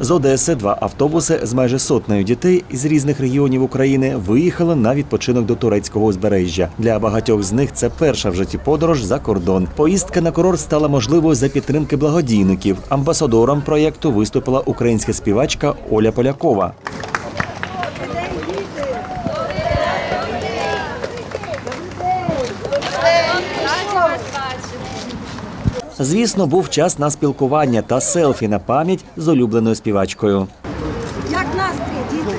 З Одеси два автобуси з майже сотнею дітей із різних регіонів України виїхали на відпочинок до турецького узбережжя. Для багатьох з них це перша в житті подорож за кордон. Поїздка на курорт стала можливою за підтримки благодійників. Амбасадором проєкту виступила українська співачка Оля Полякова. Звісно, був час на спілкування та селфі на пам'ять з улюбленою співачкою. Як настрій, діти?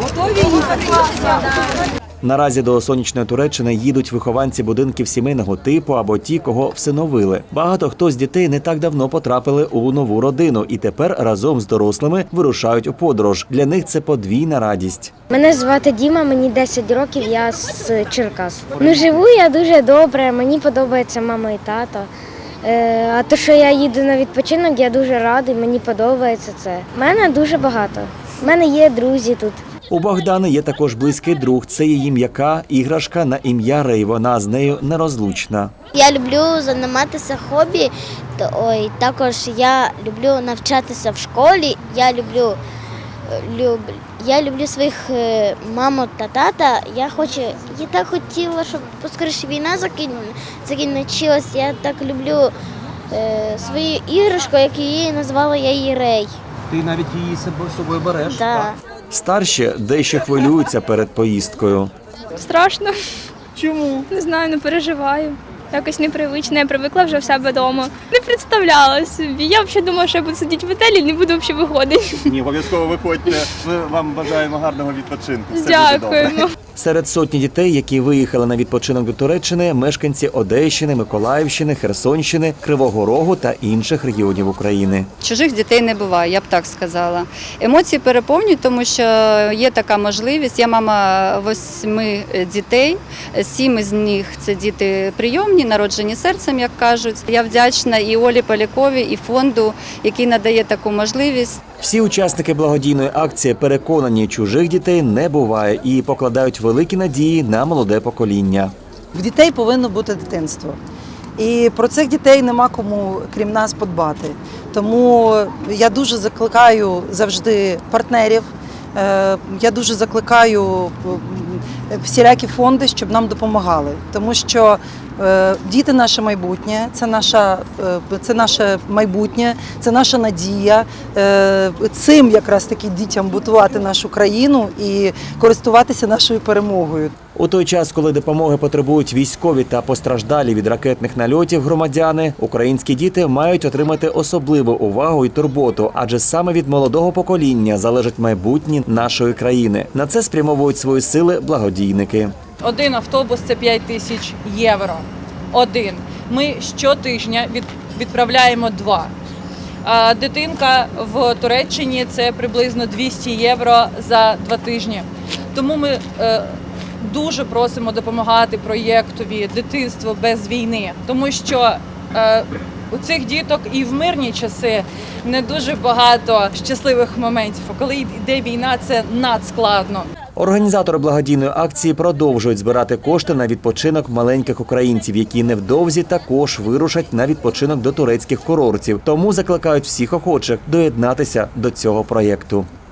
Готові їхати? Наразі до сонячної Туреччини їдуть вихованці будинків сімейного типу або ті, кого всиновили. Багато хто з дітей не так давно потрапили у нову родину і тепер разом з дорослими вирушають у подорож. Для них це подвійна радість. Мене звати Діма, мені 10 років, я з Черкас. Ну, живу я дуже добре, мені подобається мама і тато. Е, а то, що я їду на відпочинок, я дуже радий, мені подобається це. У мене дуже багато. У мене є друзі тут. У Богдани є також близький друг. Це її м'яка іграшка на ім'я Рей. Вона з нею нерозлучна. Я люблю займатися хобі. Та- Ой, також я люблю навчатися в школі. Я люблю, люб, я люблю своїх е, маму та тата. Я хочу, я так хотіла, щоб поскоріше війна закін, закінчилась. Я так люблю е, свою іграшку, як її назвала я її Рей. Ти навіть її з собою- береш. Да. Старші дещо хвилюються перед поїздкою. Страшно, Чому? не знаю, не переживаю. Якось непривично, я привикла вже в себе вдома. Не представляла собі. Я взагалі думала, що я буду сидіти в готелі і не буду взагалі виходити. Ні, обов'язково виходьте. Ми вам бажаємо гарного відпочинку. Все буде добре. Дякуємо. Серед сотні дітей, які виїхали на відпочинок до Туреччини, мешканці Одещини, Миколаївщини, Херсонщини, Кривого Рогу та інших регіонів України. Чужих дітей не буває, я б так сказала. Емоції переповнюють, тому що є така можливість. Я мама восьми дітей, сім з них це діти прийомні, народжені серцем, як кажуть. Я вдячна і Олі Поляковій, і фонду, який надає таку можливість. Всі учасники благодійної акції переконані, чужих дітей не буває і покладають великі надії на молоде покоління. В дітей повинно бути дитинство. І про цих дітей нема кому, крім нас, подбати. Тому я дуже закликаю завжди партнерів. е, Я дуже закликаю всілякі фонди, щоб нам допомагали. Тому що е, діти наше майбутнє, це, наша, е, це наше майбутнє, це наша надія. Е, Цим якраз таки дітям будувати нашу країну і користуватися нашою перемогою. У той час, коли допомоги потребують військові та постраждалі від ракетних нальотів громадяни, українські діти мають отримати особливу увагу і турботу, адже саме від молодого покоління залежить майбутнє нашої країни. На це спрямовують свої сили благодійники. Один автобус це 5 тисяч євро. Один. Ми щотижня від, відправляємо два. А дитинка в Туреччині це приблизно 200 євро за два тижні. Тому ми е, дуже просимо допомагати проєктові Дитинство без війни, тому що е, у цих діток і в мирні часи не дуже багато щасливих моментів. А коли йде війна, це надскладно. Організатори благодійної акції продовжують збирати кошти на відпочинок маленьких українців, які невдовзі також вирушать на відпочинок до турецьких курортів. Тому закликають всіх охочих доєднатися до цього проєкту.